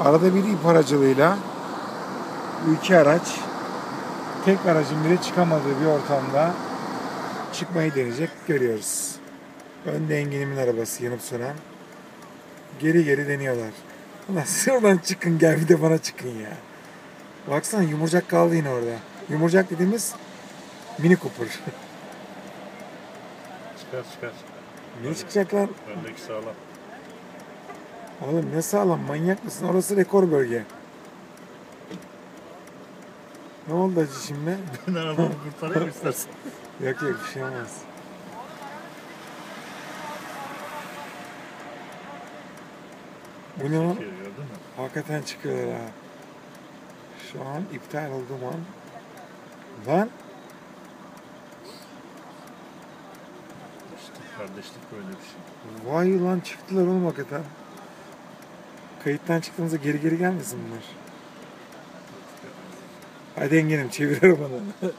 Arada bir ip aracılığıyla iki araç tek aracın bile çıkamadığı bir ortamda çıkmayı deneyecek görüyoruz. Önde Engin'imin arabası yanıp sönen. Geri geri deniyorlar. Ulan siz oradan çıkın gel bir de bana çıkın ya. Baksana yumurcak kaldı yine orada. Yumurcak dediğimiz Mini Cooper. Çıkar çıkar. ne çıkacak lan? Öndeki sağlam. Oğlum ne sağlam manyak mısın? Orası rekor bölge. Ne oldu acı şimdi? Ben arabamı kurtarayım istersen. Yok yok bir şey olmaz. Bu ne lan? Çıkıyor, Gördün mü? Hakikaten çıkıyorlar ha. Şu an iptal olduğum an. Lan İşte kardeşlik böyle bir şey. vay lan çıktılar oğlum hakikaten. Kayıttan çıktığımızda geri geri gelmesin bunlar. Hadi engenim çevir arabanı.